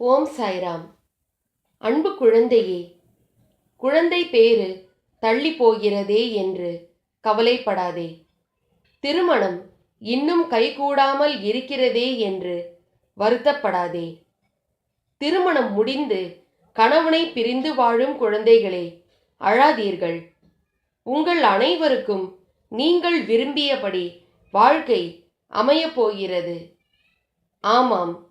ஓம் சாய்ராம். அன்பு குழந்தையே குழந்தை பேரு தள்ளி போகிறதே என்று கவலைப்படாதே. திருமணம் இன்னும் கைகூடாமல் இருக்கிறதே என்று வருத்தப்படாதே. திருமணம் முடிந்து கணவனை பிரிந்து வாழும் குழந்தைகளே அழாதீர்கள். உங்கள் அனைவருக்கும் நீங்கள் விரும்பியபடி வாழ்க்கை அமையப் போகிறது. ஆமாம்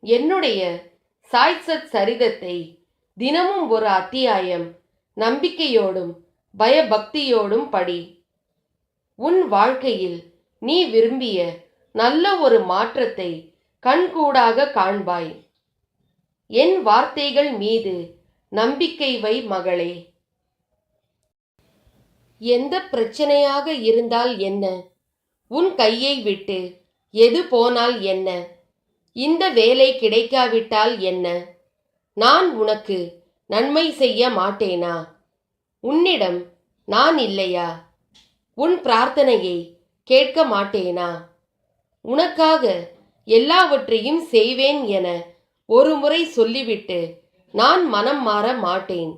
என்னுடைய சாய்சத் சரிதத்தை தினமும் ஒரு அத்தியாயம். நம்பிக்கையோடும் பயபக்தியோடும் படி. உன் வாழ்க்கையில் நீ விரும்பிய நல்ல ஒரு மாற்றத்தை கண்கூடாக காண்பாய். என் வார்த்தைகள் மீது நம்பிக்கை வை மகளே. எந்த பிரச்சனையாக இருந்தால் என்ன? உன் கையை விட்டு எது போனால் என்ன? இந்த வேலை கிடைக்காவிட்டால் என்ன? நான் உனக்கு நன்மை செய்ய மாட்டேனா? உன்னிடம் நான் இல்லையா? உன் பிரார்த்தனையை கேட்க மாட்டேனா? உனக்காக எல்லாவற்றையும் செய்வேன் என ஒரு முறை சொல்லிவிட்டு நான் மனம் மாற மாட்டேன்.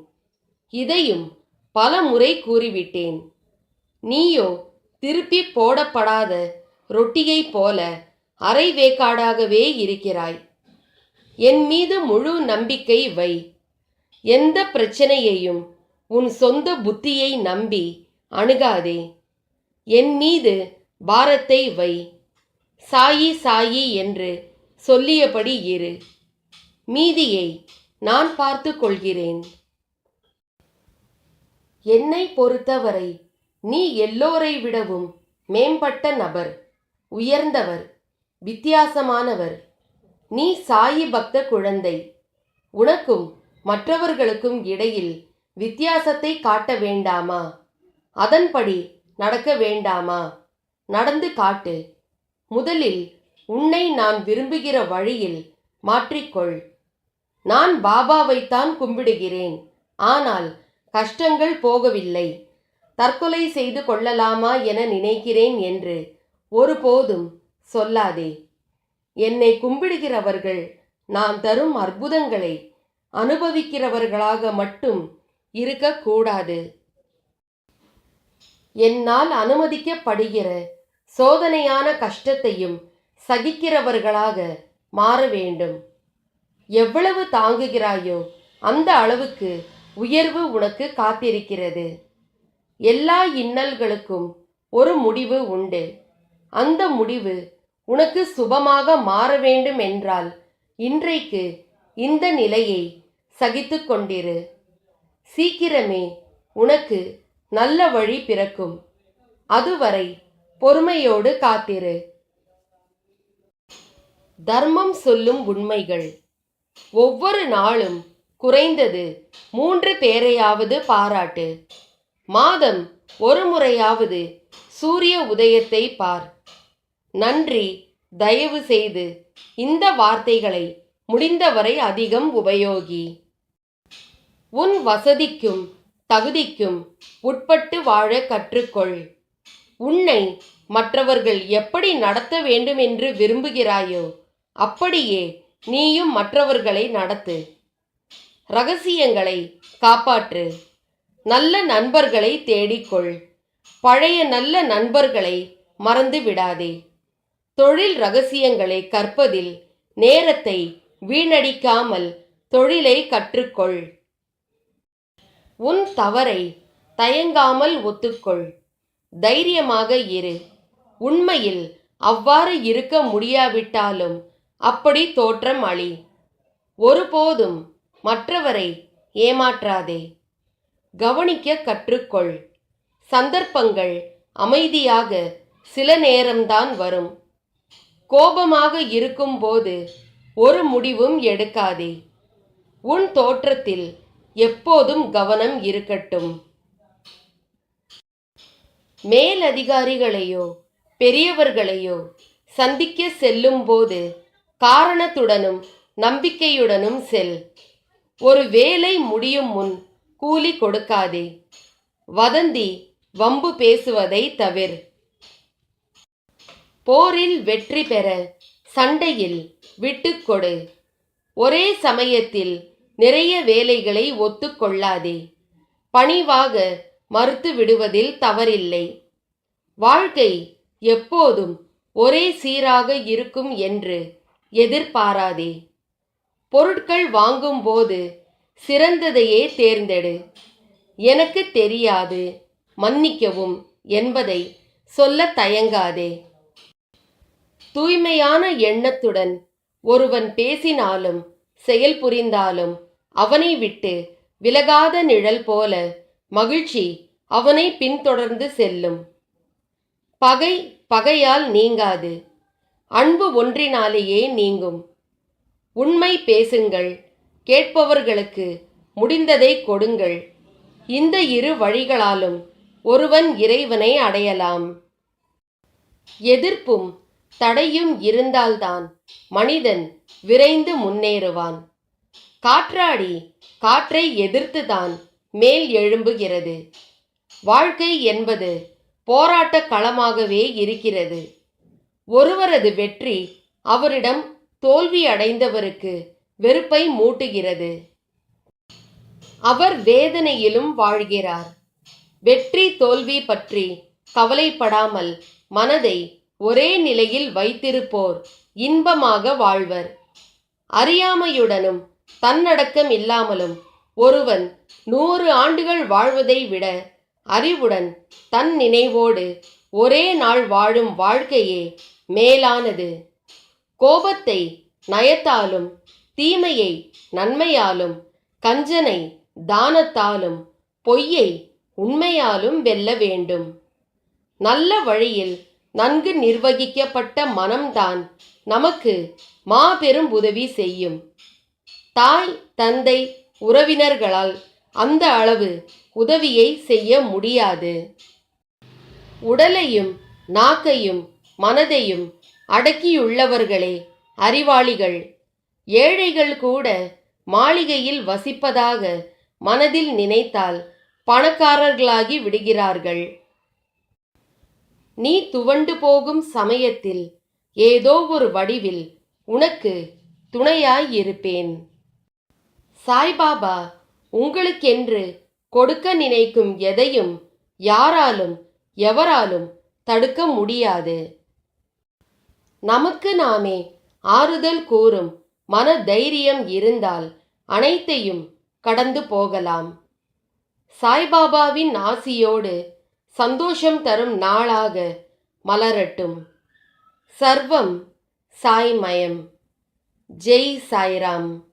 இதையும் பல முறை கூறிவிட்டேன். நீயோ திருப்பி போடப்படாத ரொட்டியைப் போல அரை வேக்காடாகவே இருக்கிறாய். என் மீது முழு நம்பிக்கை வை. எந்த பிரச்சனையையும் உன் சொந்த புத்தியை நம்பி அணுகாதே. என் மீது பாரத்தை வை. சாயி சாயி என்று சொல்லியபடி இரு. மீதியை நான் பார்த்து கொள்கிறேன். என்னை பொறுத்தவரை நீ எல்லோரை விடவும் மேம்பட்ட நபர் உயர்ந்தவர். வித்தியாசமானவர். நீ சாயி பக்த குழந்தை. உனக்கும் மற்றவர்களுக்கும் இடையில் வித்தியாசத்தை காட்ட வேண்டாமா? அதன்படி நடக்க வேண்டாமா? நடந்து காட்டு. முதலில் உன்னை நான் விரும்புகிற வழியில் மாற்றிக்கொள். நான் பாபாவைத்தான் கும்பிடுகிறேன். ஆனால் கஷ்டங்கள் போகவில்லை. தற்கொலை செய்து கொள்ளலாமா என நினைக்கிறேன் என்று ஒருபோதும் சொல்லாதே. என்னை கும்பிடுகிறவர்கள் நான் தரும் அற்புதங்களை அனுபவிக்கிறவர்களாக மட்டும் இருக்கக்கூடாது. என்னால் அனுமதிக்கப்படுகிற சோதனையான கஷ்டத்தையும் சகிக்கிறவர்களாக மாற வேண்டும். எவ்வளவு தாங்குகிறாயோ அந்த அளவுக்கு உயர்வு உனக்கு காத்திருக்கிறது. எல்லா இன்னல்களுக்கும் ஒரு முடிவு உண்டு. அந்த முடிவு உனக்கு சுபமாக மாற வேண்டும் என்றால் இன்றைக்கு இந்த நிலையை சகித்து கொண்டிரு. சீக்கிரமே உனக்கு நல்ல வழி பிறக்கும். அதுவரை பொறுமையோடு காத்திரு. தர்மம் சொல்லும் உண்மைகள். ஒவ்வொரு நாளும் குறைந்தது மூன்று பேரையாவது பாராட்டு. மாதம் ஒரு முறையாவது சூரிய உதயத்தை பார். நன்றி. தயவு செய்து இந்த வார்த்தைகளை முடிந்தவரை அதிகம் உபயோகி. உன் வசதிக்கும் தகுதிக்கும் உட்பட்டு வாழ கற்றுக்கொள். உன்னை மற்றவர்கள் எப்படி நடத்த வேண்டும் என்று விரும்புகிறாயோ அப்படியே நீயும் மற்றவர்களை நடத்து. ரகசியங்களை காப்பாற்று. நல்ல நண்பர்களை தேடிக்கொள். பழைய நல்ல நண்பர்களை மறந்து விடாதே தொழில் ரகசியங்களை கற்பதில் நேரத்தை வீணடிக்காமல் தொழிலை கற்றுக்கொள். உன் தவறை தயங்காமல் ஒத்துக்கொள். தைரியமாக இரு. உண்மையில் அவ்வாறு இருக்க முடியாவிட்டாலும் அப்படி தோற்றம் அளி ஒருபோதும் மற்றவரை ஏமாற்றாதே. கவனிக்க கற்றுக்கொள். சந்தர்ப்பங்கள் அமைதியாக சில நேரம்தான் வரும். கோபமாக இருக்கும்போது ஒரு முடிவும் எடுக்காதே. உன் தோற்றத்தில் எப்போதும் கவனம் இருக்கட்டும். மேலதிகாரிகளையோ பெரியவர்களையோ சந்திக்க செல்லும்போது காரணத்துடனும் நம்பிக்கையுடனும் செல். ஒரு வேலை முடியும் முன் கூலி கொடுக்காதே. வதந்தி வம்பு பேசுவதை தவிர். போரில் வெற்றி பெற சண்டையில் விட்டுக்கொடு ஒரே சமயத்தில் நிறைய வேலைகளை ஒத்துக்கொள்ளாதே பணிவாக மறுத்து விடுவதில் தவறில்லை. வாழ்க்கை எப்போதும் ஒரே சீராக இருக்கும் என்று எதிர்பாராதே. பொருட்கள் வாங்கும்போது சிறந்ததையே தேர்ந்தெடு. எனக்கு தெரியாது. மன்னிக்கவும் என்பதை சொல்ல தயங்காதே. தூய்மையான எண்ணத்துடன் ஒருவன் பேசினாலும் செயல் புரிந்தாலும் அவனை விட்டு விலகாத நிழல் போல மகிழ்ச்சி அவனை பின்தொடர்ந்து செல்லும். பகை பகையால் நீங்காது. அன்பு ஒன்றினாலேயே நீங்கும். உண்மை பேசுங்கள் கேட்பவர்களுக்கு முடிந்ததை கொடுங்கள். இந்த இரு வழிகளாலும் ஒருவன் இறைவனை அடையலாம். எதிர்ப்பும் தடையும் இருந்தால்தான் மனிதன் விரைந்து முன்னேறுவான். காற்றாடி காற்றை எதிர்த்துதான் மேல் எழும்புகிறது. வாழ்க்கை என்பது போராட்ட களமாகவே இருக்கிறது. ஒருவரது வெற்றி அவரிடம் தோல்வி அடைந்தவருக்கு வெறுப்பை மூட்டுகிறது. அவர் வேதனையிலும் வாழ்கிறார். வெற்றி தோல்வி பற்றி கவலைப்படாமல் மனதை ஒரே நிலையில் வைத்திருப்போர் இன்பமாக வாழ்வர். அறியாமையுடனும் தன்னடக்கம் இல்லாமலும் ஒருவன் நூறு ஆண்டுகள் வாழ்வதை விட அறிவுடன் தன் நினைவோடு ஒரே நாள் வாழும் வாழ்க்கையே மேலானது. கோபத்தை நயத்தாலும் தீமையை நன்மையாலும் கஞ்சனை தானத்தாலும் பொய்யை உண்மையாலும் வெல்ல வேண்டும். நல்ல வழியில் நன்கு நிர்வகிக்கப்பட்ட மனம்தான் நமக்கு மாபெரும் உதவி செய்யும். தாய் தந்தை உறவினர்களால் அந்த அளவு உதவியை செய்ய முடியாது. உடலையும் நாக்கையும் மனதையும் அடக்கியுள்ளவர்களே அறிவாளிகள். ஏழைகள் கூட மாளிகையில் வசிப்பதாக மனதில் நினைத்தால் பணக்காரர்களாகி விடுகிறார்கள். நீ துவண்டு போகும் சமயத்தில் ஏதோ ஒரு வடிவில் உனக்கு துணையாயிருப்பேன் சாய்பாபா உங்களுக்கென்று கொடுக்க நினைக்கும் எதையும் யாராலும் எவராலும் தடுக்க முடியாது. நமக்கு நாமே ஆறுதல் கூறும் மன தைரியம் இருந்தால் அனைத்தையும் கடந்து போகலாம். சாய்பாபாவின் ஆசியோடு சந்தோஷம் தரும் நாளாக மலரட்டும். சர்வம் சாய்மயம். ஜெய் சாய்ராம்.